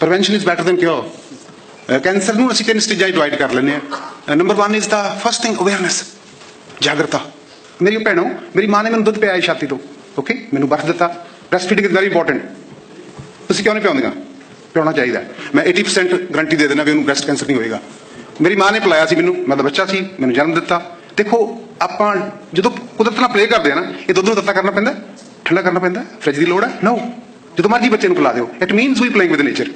Prevention is better than cure cancer ਨੂੰ ਅਸੀਂ ਤਿੰਨ ਸਟੇਜਾਂ ਡਿਵਾਈਡ ਕਰ ਲੈਂਦੇ ਹਾਂ। Number 1 is the first thing awareness ਜਾਗਰਤਾ। ਮੇਰੀ ਭੈਣੋ, ਮੇਰੀ ਮਾਂ ਨੇ ਮੈਨੂੰ ਦੁੱਧ ਪਿਆਇਆ ਛਾਤੀ ਤੋਂ। ਓਕੇ ਮੈਨੂੰ ਬਰਥ ਦਿੱਤਾ। Breast feeding is very important ਤੁਸੀਂ ਕਿਉਂ ਨਹੀਂ ਪਿਆਉਂਦੀਆਂ? ਪਿਆਉਣਾ ਚਾਹੀਦਾ ਮੈਂ 80% ਗਰੰਟੀ ਦੇ ਦੇਣਾ ਵੀ ਉਹਨੂੰ ਬ੍ਰੈਸਟ ਕੈਂਸਰ ਨਹੀਂ ਹੋਏਗਾ। ਮੇਰੀ ਮਾਂ ਨੇ ਪਿਲਾਇਆ ਸੀ ਮੈਨੂੰ। ਮੈਂ ਤਾਂ ਬੱਚਾ ਸੀ। ਮੈਨੂੰ ਜਨਮ ਦਿੱਤਾ। ਦੇਖੋ, ਆਪਾਂ ਜਦੋਂ ਕੁਦਰਤ ਨਾਲ ਪਲੇ ਕਰਦੇ ਆ ਨਾ, ਇਹ ਦੁੱਧ ਨੂੰ ਤੱਤਾ ਕਰਨਾ ਪੈਂਦਾ ਠੰਡਾ ਕਰਨਾ ਪੈਂਦਾ ਫ੍ਰਿਜ ਦੀ ਲੋੜ ਹੈ? ਨੋ ਜਦੋਂ ਮਰਜ਼ੀ ਬੱਚੇ ਨੂੰ ਪਿਲਾ ਦਿਓ। It means we playing with nature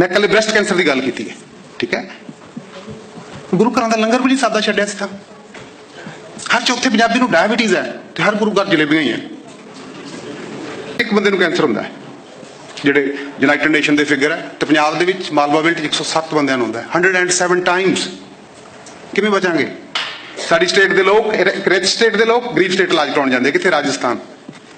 ਮੈਂ ਕੱਲੇ ਬ੍ਰੈਸਟ ਕੈਂਸਰ ਦੀ ਗੱਲ ਕੀਤੀ ਹੈ, ਠੀਕ ਹੈ? ਗੁਰੂ ਘਰਾਂ ਦਾ ਲੰਗਰ ਵੀ ਨਹੀਂ ਸਾਦਾ ਛੱਡਿਆ ਸੀ ਤਾਂ। ਹਰ ਚੌਥੇ ਪੰਜਾਬੀ ਨੂੰ ਡਾਇਬੀਟੀਜ਼ ਹੈ ਤੇ ਹਰ ਗੁਰੂ ਘਰ ਜਲੇਬੀਆਂ ਹੀ ਹੈ। ਇੱਕ ਬੰਦੇ ਨੂੰ ਕੈਂਸਰ ਹੁੰਦਾ ਹੈ, ਜਿਹੜੇ ਯੂਨਾਈਟਿਡ ਨੇਸ਼ਨ ਦੇ ਫਿਗਰ ਹੈ ਤੇ ਪੰਜਾਬ ਦੇ ਵਿੱਚ ਮਾਲਵਾ ਵਿਲਟ 'ਚ 107 ਬੰਦਿਆਂ ਨੂੰ ਹੁੰਦਾ ਹੈ। 107 ਟਾਈਮਸ ਕਿਵੇਂ ਬਚਾਂਗੇ? ਸਾਡੀ ਸਟੇਟ ਦੇ ਲੋਕ, ਇੱਕ ਰਿਚ ਸਟੇਟ ਦੇ ਲੋਕ, ਗਰੀਬ ਸਟੇਟ ਇਲਾਜ ਕਰਾਉਣ ਜਾਂਦੇ ਕਿੱਥੇ? ਰਾਜਸਥਾਨ।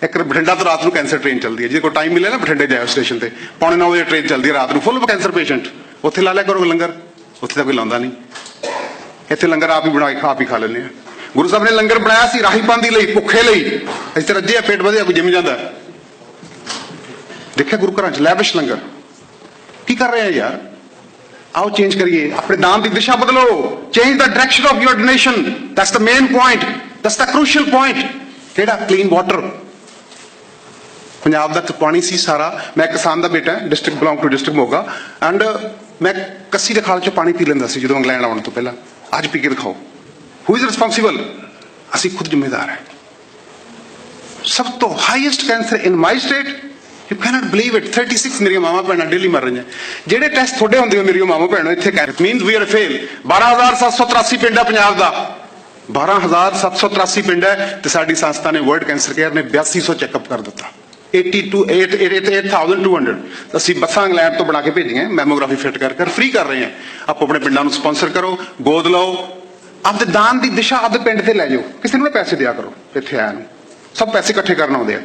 ਇੱਕ ਬਠਿੰਡਾ ਤੋਂ ਰਾਤ ਨੂੰ ਕੈਂਸਰ ਟ੍ਰੇਨ ਚੱਲਦੀ ਹੈ। ਜੇ ਕੋਈ ਟਾਈਮ ਮਿਲੇ ਨਾ ਬਠਿੰਡੇ ਜਾਇਓ ਸਟੇਸ਼ਨ ਤੇ। ਪੌਣੇ 9 ਵਜੇ ਟ੍ਰੇਨ ਚੱਲਦੀ ਹੈ ਰਾਤ ਨੂੰ। ਫੁੱਲ ਕੈਂਸਰ ਪੇਸ਼ੈਂਟ ਉੱਥੇ ਲਾ ਲਿਆ ਕਰੋ ਲੰਗਰ। ਉੱਥੇ ਤਾਂ ਕੋਈ ਲਾਉਂਦਾ ਨਹੀਂ। ਇੱਥੇ ਲੰਗਰ ਆਪ ਹੀ ਬਣਾ ਕੇ ਆਪ ਹੀ ਖਾ ਲੈਂਦੇ ਆ। ਗੁਰੂ ਸਾਹਿਬ ਨੇ ਲੰਗਰ ਬਣਾਇਆ ਸੀ ਰਾਹੀਪਾਂਦੀ ਲਈ, ਭੁੱਖੇ ਲਈ। ਅਸੀਂ ਤੇ ਰੱਜੇ ਪੇਟ ਵਧਿਆ, ਕੋਈ ਜਿਮ ਜਾਂਦਾ। ਦੇਖਿਆ ਗੁਰੂ ਘਰਾਂ ਚ ਲੈਵਿਸ਼ ਲੰਗਰ। ਕੀ ਕਰ ਰਹੇ ਯਾਰ? ਆਓ ਚੇਂਜ ਕਰੀਏ। ਆਪਣੇ ਦਾਨ ਦੀ ਦਿਸ਼ਾ ਬਦਲੋ। Change the direction of your donation that's the main point that's the crucial point ਕਿਹੜਾ? ਕਲੀਨ ਵਾਟਰ ਪੰਜਾਬ ਦਾ ਤਾਂ ਪਾਣੀ ਸੀ ਸਾਰਾ। ਮੈਂ ਕਿਸਾਨ ਦਾ ਬੇਟਾ district belong to district Moga. And ਮੈਂ ਕੱਸੀ ਦੇ ਖਾਲ ਚੋਂ ਪਾਣੀ ਪੀ ਲੈਂਦਾ ਸੀ ਜਦੋਂ ਇੰਗਲੈਂਡ ਆਉਣ ਤੋਂ ਪਹਿਲਾਂ। ਅੱਜ ਪੀ ਕੇ ਦਿਖਾਓ। ਹੂ ਇਜ਼ ਰਿਸਪੌਂਸਿਬਲ ਅਸੀਂ ਖੁਦ ਜ਼ਿੰਮੇਦਾਰ ਹੈ। ਸਭ ਤੋਂ highest cancer in my state you can't believe it 36 ਮੇਰੀਆਂ ਮਾਮਾ ਭੈਣਾਂ ਡੇਲੀ ਮਰ ਰਹੀਆਂ। ਜਿਹੜੇ ਟੈਸਟ ਤੁਹਾਡੇ ਹੁੰਦੇ ਹੋ ਮੇਰੀਆਂ ਮਾਮਾ ਭੈਣਾਂ, ਇੱਥੇ ਕਰ ਮੀਨਸ ਵੀ ਆਰ ਫੇਲ 12783 ਪਿੰਡ ਹੈ ਪੰਜਾਬ ਦਾ। 12783 ਪਿੰਡ ਹੈ ਤੇ ਸਾਡੀ ਸੰਸਥਾ ਨੇ ਵਰਲਡ ਕੈਂਸਰ ਕੇਅਰ ਨੇ 8200 ਚੈੱਕਅਪ ਕਰ ਦਿੱਤਾ। 82 8200 ਅਸੀਂ ਬੱਸਾਂ ਇੰਗਲੈਂਡ ਤੋਂ ਬਣਾ ਕੇ ਭੇਜੀਆਂ ਮੈਮੋਗ੍ਰਾਫੀ ਫਿੱਟ ਕਰ ਕਰ ਫ੍ਰੀ ਕਰ ਰਹੇ ਹਾਂ। ਆਪੋ ਆਪਣੇ ਪਿੰਡਾਂ ਨੂੰ ਸਪਾਂਸਰ ਕਰੋ, ਗੋਦ ਲਓ, ਆਪਦੇ ਦਾਨ ਦੀ ਦਿਸ਼ਾ ਆਪਦੇ ਪਿੰਡ ਤੇ ਲੈ ਜਾਓ। ਕਿਸੇ ਨੂੰ ਨਾ ਪੈਸੇ ਦਿਆ ਕਰੋ, ਇੱਥੇ ਆਇਆ ਨੂੰ। ਸਭ ਪੈਸੇ ਇਕੱਠੇ ਕਰਨ ਆਉਂਦੇ ਆ।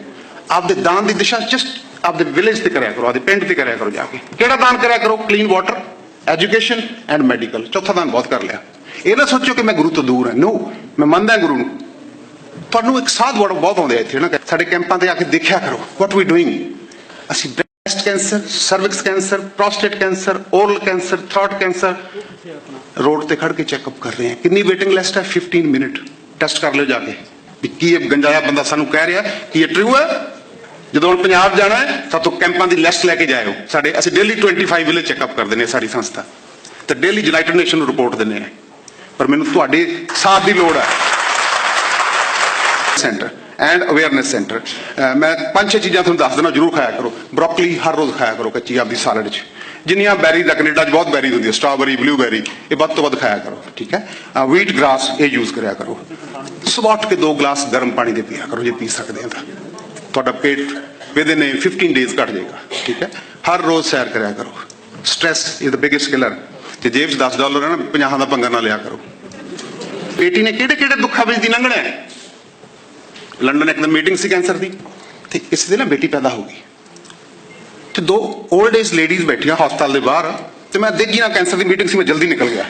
ਆਪਦੇ ਦਾਨ ਦੀ ਦਿਸ਼ਾ ਜਸਟ ਆਪਦੇ ਵਿਲੇਜ ਤੇ ਕਰਿਆ ਕਰੋ, ਆਪਦੇ ਪਿੰਡ ਤੇ ਕਰਿਆ ਕਰੋ ਜਾ ਕੇ। ਕਿਹੜਾ ਦਾਨ ਕਰਿਆ ਕਰੋ? Clean water education and medical ਚੌਥਾ ਦਾਨ ਬਹੁਤ ਕਰ ਲਿਆ। ਇਹ ਨਾ ਸੋਚੋ ਕਿ ਮੈਂ ਗੁਰੂ ਤੋਂ ਦੂਰ ਹਾਂ। ਨੋ ਮੈਂ ਮੰਨਦਾ ਗੁਰੂ ਨੂੰ। ਤੁਹਾਨੂੰ ਇੱਕ ਸਾਧ ਵੜ ਬਹੁਤ ਆਉਂਦੇ ਆ ਇੱਥੇ ਨਾ ਸਾਡੇ ਕੈਂਪਾਂ ਤੇ ਆ ਕੇ ਦੇਖਿਆ ਕਰੋ। ਵਾਟ ਵੀ ਡੂਇੰਗ ਅਸੀਂ breast cancer cervix cancer prostate cancer oral cancer throat cancer road ਤੇ ਖੜ ਕੇ ਚੈੱਕਅਪ ਕਰ ਰਹੇ ਹਾਂ ਕਿੰਨੀ ਵੇਟਿੰਗ ਲਿਸਟ ਹੈ? 15 ਮਿੰਟ ਟੈਸਟ ਕਰ ਲਿਓ ਜਾ ਕੇ। ਵੀ ਕੀ ਇਹ ਗੰਜਾਇਆ ਬੰਦਾ ਸਾਨੂੰ ਕਹਿ ਰਿਹਾ, ਕਿ ਇਹ ਟਰੂ ਹੈ? ਜਦੋਂ ਹੁਣ ਪੰਜਾਬ ਜਾਣਾ ਹੈ, ਤਾਂ ਕੈਂਪਾਂ ਦੀ ਲਿਸਟ ਲੈ ਕੇ ਜਾਇਓ। ਸਾਡੇ, ਅਸੀਂ ਡੇਲੀ 25 ਵਿਲੇਜ ਚੈੱਕਅਪ ਕਰਦੇ ਨੇ ਸਾਡੀ ਸੰਸਥਾ। ਤੇ ਡੇਲੀ ਯੂਨਾਈਟਿਡ ਨੇਸ਼ਨ ਨੂੰ ਰਿਪੋਰਟ ਦਿੰਦੇ ਆ ਪਰ ਮੈਨੂੰ ਤੁਹਾਡੇ ਸਾਥ ਦੀ ਲੋੜ ਹੈ। ਸੈਂਟਰ ਐਂਡ ਅਵੇਅਰਨੈਸ ਸੈਂਟਰ ਮੈਂ ਪੰਜ ਛੇ ਚੀਜ਼ਾਂ ਤੁਹਾਨੂੰ ਦੱਸ ਦੇਣਾ ਜਰੂਰ ਖਾਇਆ ਕਰੋ। ਬ੍ਰੋਕਲੀ ਹਰ ਰੋਜ਼ ਖਾਇਆ ਕਰੋ ਕੱਚੀ ਆਪਦੀ ਸਾਲਡ 'ਚ। ਜਿੰਨੀਆਂ ਬੈਰੀ ਦਾ ਕੈਨੇਡਾ 'ਚ ਬਹੁਤ ਬੈਰੀ ਹੁੰਦੀ ਹੈ ਸਟ੍ਰਾਬੇਰੀ ਬਲੂਬੈਰੀ ਇਹ ਵੱਧ ਤੋਂ ਵੱਧ ਖਾਇਆ ਕਰੋ, ਠੀਕ ਹੈ? ਵੀਟ ਗ੍ਰਾਸ ਇਹ ਯੂਜ਼ ਕਰਿਆ ਕਰੋ। ਸੁਬਾਹ ਕੇ ਦੋ ਗਲਾਸ ਗਰਮ ਪਾਣੀ ਦੇ ਪੀਆ ਕਰੋ ਜੇ ਪੀ ਸਕਦੇ ਆ ਤਾਂ। ਤੁਹਾਡਾ ਪੇਟ ਵਿਦ ਇਨ 15 ਡੇਜ਼ ਘਟ ਜਾਏਗਾ, ਠੀਕ ਹੈ? ਹਰ ਰੋਜ਼ ਸੈਰ ਕਰਿਆ ਕਰੋ। Stress is the biggest killer ਤੇ ਜੇਬ 'ਚ 10 ਡਾਲਰ ਹੈ ਨਾ 50 ਦਾ ਪੰਗਾ ਨਾ ਲਿਆ ਕਰੋ। ਪੇਟੀ ਨੇ ਕਿਹੜੇ ਕਿਹੜੇ ਦੁੱਖਾਂ ਵਿੱਚ ਦੀ ਲੰਘਣਾ ਹੈ? ਲੰਡਨ ਇੱਕ ਦਿਨ ਮੀਟਿੰਗ ਸੀ ਕੈਂਸਰ ਦੀ, ਤੇ ਇਸ ਦੇ ਨਾ ਬੇਟੀ ਪੈਦਾ ਹੋ ਗਈ। ਤੇ ਦੋ 올ਡ ਏਜ ਲੇਡੀਜ਼ ਬੈਠੀਆਂ ਹਸਪਤਾਲ ਦੇ ਬਾਹਰ, ਤੇ ਮੈਂ ਦੇਖੀ ਨਾ ਕੈਂਸਰ ਦੀ ਮੀਟਿੰਗ ਸੀ, ਮੈਂ ਜਲਦੀ ਨਿਕਲ ਗਿਆ।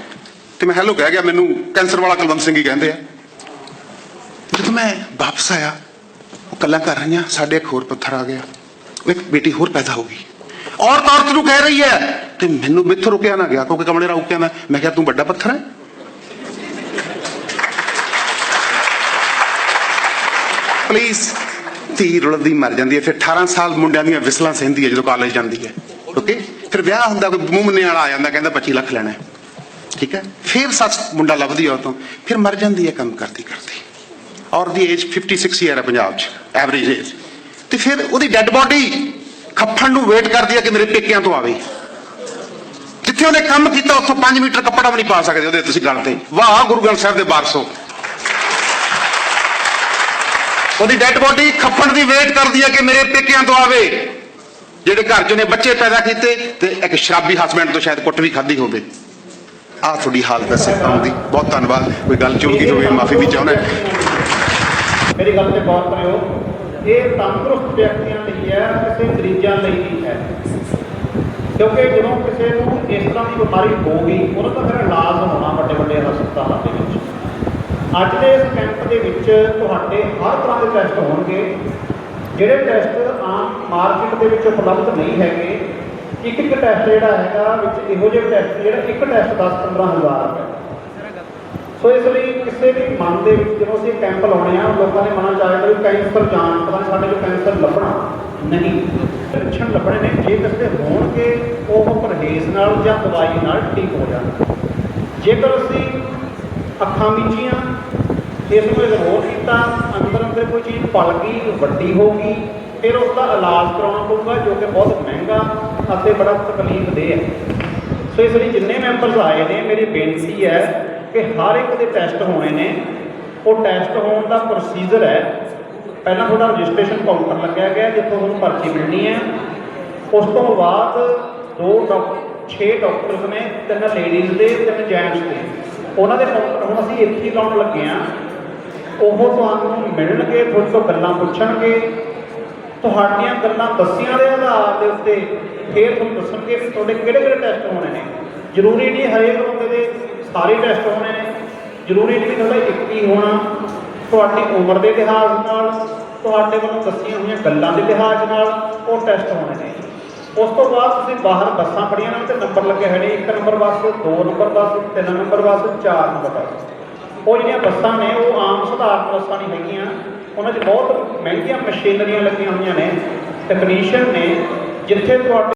ਤੇ ਮੈਂ ਹੈਲੋ ਕਹਿ ਗਿਆ, ਮੈਨੂੰ ਕੈਂਸਰ ਵਾਲਾ ਕੁਲਵੰਤ ਸਿੰਘ ਹੀ ਕਹਿੰਦੇ ਆ। ਜਦੋਂ ਮੈਂ ਵਾਪਸ ਆਇਆ, ਉਹ ਕੱਲਾ ਕਰ ਰਹੀਆਂ ਸਾਡੇ ਇੱਕ ਹੋਰ ਪੱਥਰ ਆ ਗਿਆ। ਉਹ ਇੱਕ ਬੇਟੀ ਹੋਰ ਪੈਦਾ ਹੋ ਗਈ। ਔਰਤ ਔਰਤ ਨੂੰ ਕਹਿ ਰਹੀ ਹੈ, ਤੇ ਮੈਨੂੰ ਮੈਥੋਂ ਰੁਕਿਆ ਨਾ ਗਿਆ, ਕਿਉਂਕਿ ਕਮਲੇ ਰੁਕਿਆ ਕਹਿੰਦਾ ਮੈਂ ਕਿਹਾ, ਤੂੰ ਵੱਡਾ ਪੱਥਰ ਹੈ? ਪਲੀਜ਼ ਧੀ ਰੁਲਦੀ ਮਰ ਜਾਂਦੀ ਹੈ, ਫਿਰ 18 ਸਾਲ ਮੁੰਡਿਆਂ ਦੀਆਂ ਵਿਸਲਾਂ ਸਹਿੰਦੀ ਹੈ ਜਦੋਂ ਕਾਲਜ ਜਾਂਦੀ ਹੈ। ਓਕੇ ਫਿਰ ਵਿਆਹ ਹੁੰਦਾ, ਕੋਈ ਮੂੰਹ ਮੰਨੇ ਵਾਲਾ ਆ ਜਾਂਦਾ, ਕਹਿੰਦਾ 25 ਲੱਖ ਲੈਣਾ ਠੀਕ ਹੈ? ਫਿਰ ਸੱਚ ਮੁੰਡਾ ਲੱਭਦੀ ਆ ਉਹ ਫਿਰ ਮਰ ਜਾਂਦੀ ਹੈ, ਕੰਮ ਕਰਦੀ ਕਰਦੀ। ਔਰ ਦੀ ਏਜ 56 ਇਅਰ ਹੈ ਪੰਜਾਬ 'ਚ ਐਵਰੇਜ ਏਜ ਤੇ ਫਿਰ ਉਹਦੀ ਡੈੱਡ ਬਾਡੀ ਖੱਫਣ ਨੂੰ ਵੇਟ ਕਰਦੀ ਹੈ ਕਿ ਮੇਰੇ ਪੇਕਿਆਂ ਤੋਂ ਆਵੇ। ਜਿੱਥੇ ਉਹਨੇ ਕੰਮ ਕੀਤਾ, ਉੱਥੋਂ 5 ਮੀਟਰ ਕੱਪੜਾ ਵੀ ਨਹੀਂ ਪਾ ਸਕਦੇ ਉਹਦੇ ਤੁਸੀਂ ਗੱਲ ਤੇ। ਵਾਹ, ਗੁਰੂ ਗ੍ਰੰਥ ਸਾਹਿਬ ਦੇ ਵਾਰਸੋ ਉਹਦੀ ਡੈੱਡ ਬੋਡੀ ਖੱਫਣ ਦੀ ਵੇਟ ਕਰਦੀ ਹੈ ਕਿ ਮੇਰੇ ਪੇਕਿਆਂ ਤੋਂ ਆਵੇ। ਜਿਹੜੇ ਘਰ 'ਚ ਨੇ, ਬੱਚੇ ਪੈਦਾ ਕੀਤੇ ਤੇ ਇੱਕ ਸ਼ਰਾਬੀ ਹਸਬੈਂਡ ਤੋਂ ਸ਼ਾਇਦ ਕੁੱਟ ਵੀ ਖਾਧੀ ਹੋਵੇ। ਆਹ ਤੁਹਾਡੀ ਹਾਲਤ ਹੈ ਸਿੱਖਾਂ ਦੀ ਬਹੁਤ ਧੰਨਵਾਦ। ਕੋਈ ਗੱਲ ਚੁੱਕ ਗਈ ਹੋਵੇ, ਮਾਫੀ ਵੀ ਚਾਹੁੰਦਾ ਮੇਰੀ ਗੱਲ ਤੇ ਗੌਰ ਕਰਿਓ। ਇਹ ਤੰਦਰੁਸਤ ਵਿਅਕਤੀਆਂ ਲਈ ਹੈ, ਕਿਸੇ ਮਰੀਜ਼ਾਂ ਲਈ ਨਹੀਂ ਹੈ। ਕਿਉਂਕਿ ਜਦੋਂ ਕਿਸੇ ਨੂੰ ਇਸ ਤਰ੍ਹਾਂ ਦੀ ਬਿਮਾਰੀ ਹੋ ਗਈ ਉਹਦਾ ਤਾਂ ਫਿਰ ਇਲਾਜ ਹੋਣਾ ਵੱਡੇ ਵੱਡੇ ਹਸਪਤਾਲਾਂ ਦੇ ਵਿੱਚ। ਅੱਜ ਦੇ ਇਸ ਕੈਂਪ ਦੇ ਵਿੱਚ ਤੁਹਾਡੇ ਹਰ ਤਰ੍ਹਾਂ ਦੇ ਟੈਸਟ ਹੋਣਗੇ। ਜਿਹੜੇ ਟੈਸਟ ਆਮ ਮਾਰਕੀਟ ਦੇ ਵਿੱਚ ਉਪਲਬਧ ਨਹੀਂ ਹੈਗੇ ਇੱਕ ਇੱਕ ਟੈਸਟ ਜਿਹੜਾ ਹੈਗਾ, ਵਿੱਚ ਇਹੋ ਜਿਹੇ ਟੈਸਟ ਜਿਹੜਾ ਇੱਕ ਟੈਸਟ 10 15 ਹਜ਼ਾਰ ਰੁਪਏ। ਸੋ ਇਸ ਲਈ ਕਿਸੇ ਵੀ ਮਨ ਦੇ ਵਿੱਚ ਜਦੋਂ ਅਸੀਂ ਕੈਂਪ ਲਾਉਣੇ ਆ, ਲੋਕਾਂ ਦੇ ਮਨਾਂ ਚ ਆਇਆ ਵੀ ਕੈਂਸਰ ਜਾਣ, ਪਤਾ ਸਾਡੇ ਕੋਲ ਕੈਂਸਰ ਲੱਭਣਾ ਨਹੀਂ। ਲੱਛਣ ਲੱਭਣੇ ਨੇ, ਜੇ ਕਿਸੇ ਹੋਣਗੇ, ਉਹ ਪਰਹੇਜ਼ ਨਾਲ ਜਾਂ ਦਵਾਈ ਨਾਲ ਠੀਕ ਹੋ ਜਾਣਗੇ। ਜੇਕਰ ਅਸੀਂ ਅੱਖਾਂ ਮੀਚੀਆਂ ਇਸ ਨੂੰ ਇਗਨੋਰ ਕੀਤਾ, ਅੰਦਰ ਅੰਦਰ ਕੋਈ ਚੀਜ਼ ਪਲ ਗਈ, ਵੱਡੀ ਹੋ ਗਈ, ਫਿਰ ਉਸ ਦਾ ਇਲਾਜ ਕਰਾਉਣਾ ਪਊਗਾ, ਜੋ ਕਿ ਬਹੁਤ ਮਹਿੰਗਾ ਅਤੇ ਬੜਾ ਤਕਲੀਫ ਦੇ ਹੈ। ਸੋ ਇਸ ਲਈ ਜਿੰਨੇ ਮੈਂਬਰਸ ਆਏ ਨੇ, ਮੇਰੀ ਬੇਨਤੀ ਹੈ ਕਿ ਹਰ ਇੱਕ ਦੇ ਟੈਸਟ ਹੋਣੇ ਨੇ। ਉਹ ਟੈਸਟ ਹੋਣ ਦਾ ਪ੍ਰੋਸੀਜਰ ਹੈ। ਪਹਿਲਾਂ ਤੁਹਾਡਾ ਰਜਿਸਟ੍ਰੇਸ਼ਨ ਕਾਊਂਟਰ ਲੱਗਿਆ ਗਿਆ, ਜਿੱਥੋਂ ਤੁਹਾਨੂੰ ਪਰਚੀ ਮਿਲਣੀ ਹੈ। ਉਸ ਤੋਂ ਬਾਅਦ ਦੋ ਡਾਕਟਰ 6 ਡਾਕਟਰਸ ਨੇ, ਤਿੰਨ ਲੇਡੀਜ਼ ਦੇ, ਤਿੰਨ ਜੈਂਟਸ ਦੇ। ਉਹਨਾਂ ਦੇ ਕਾਊਂਟਰ ਹੁਣ ਅਸੀਂ ਇੱਥੇ ਹੀ ਲਾਉਣ ਲੱਗੇ ਆ ਉਹ ਤੁਹਾਨੂੰ ਮਿਲਣਗੇ ਤੁਹਾਡੇ ਤੋਂ ਗੱਲਾਂ ਪੁੱਛਣਗੇ। ਤੁਹਾਡੀਆਂ ਗੱਲਾਂ ਦੱਸੀਆਂ ਦੇ ਆਧਾਰ ਦੇ ਉੱਤੇ ਫਿਰ ਤੁਹਾਨੂੰ ਦੱਸਣਗੇ ਵੀ ਤੁਹਾਡੇ ਕਿਹੜੇ ਕਿਹੜੇ ਟੈਸਟ ਹੋਣੇ ਨੇ। ਜ਼ਰੂਰੀ ਨਹੀਂ ਹਰੇਕ ਬੰਦੇ ਦੇ ਸਾਰੇ ਟੈਸਟ ਹੋਣੇ ਨੇ। ਜ਼ਰੂਰੀ ਨਹੀਂ ਤੁਹਾਡਾ ਇੱਕ ਹੀ ਹੋਣਾ। ਤੁਹਾਡੀ ਉਮਰ ਦੇ ਲਿਹਾਜ਼ ਨਾਲ, ਤੁਹਾਡੇ ਵੱਲੋਂ ਦੱਸੀਆਂ ਹੋਈਆਂ ਗੱਲਾਂ ਦੇ ਲਿਹਾਜ਼ ਨਾਲ ਉਹ ਟੈਸਟ ਹੋਣੇ ਨੇ। ਉਸ ਤੋਂ ਬਾਅਦ ਤੁਸੀਂ ਬਾਹਰ ਬੱਸਾਂ ਫੜੀਆਂ ਨੇ ਤੇ ਨੰਬਰ ਲੱਗੇ ਹੋਏ ਨੇ। ਇੱਕ ਨੰਬਰ ਬੱਸ, ਦੋ ਨੰਬਰ ਬੱਸ, ਤਿੰਨ ਨੰਬਰ ਬੱਸ, ਚਾਰ ਨੰਬਰ ਬੱਸ। ਉਹ ਜਿਹੜੀਆਂ ਬੱਸਾਂ ਨੇ, ਉਹ ਆਮ ਸਧਾਰਨ ਬੱਸਾਂ ਨਹੀਂ ਹੈਗੀਆਂ। ਉਹਨਾਂ 'ਚ ਬਹੁਤ ਮਹਿੰਗੀਆਂ ਮਸ਼ੀਨਰੀਆਂ ਲੱਗੀਆਂ ਹੋਈਆਂ ਨੇ। ਟੈਕਨੀਸ਼ੀਅਨ ਨੇ, ਜਿੱਥੇ ਤੁਹਾਡੇ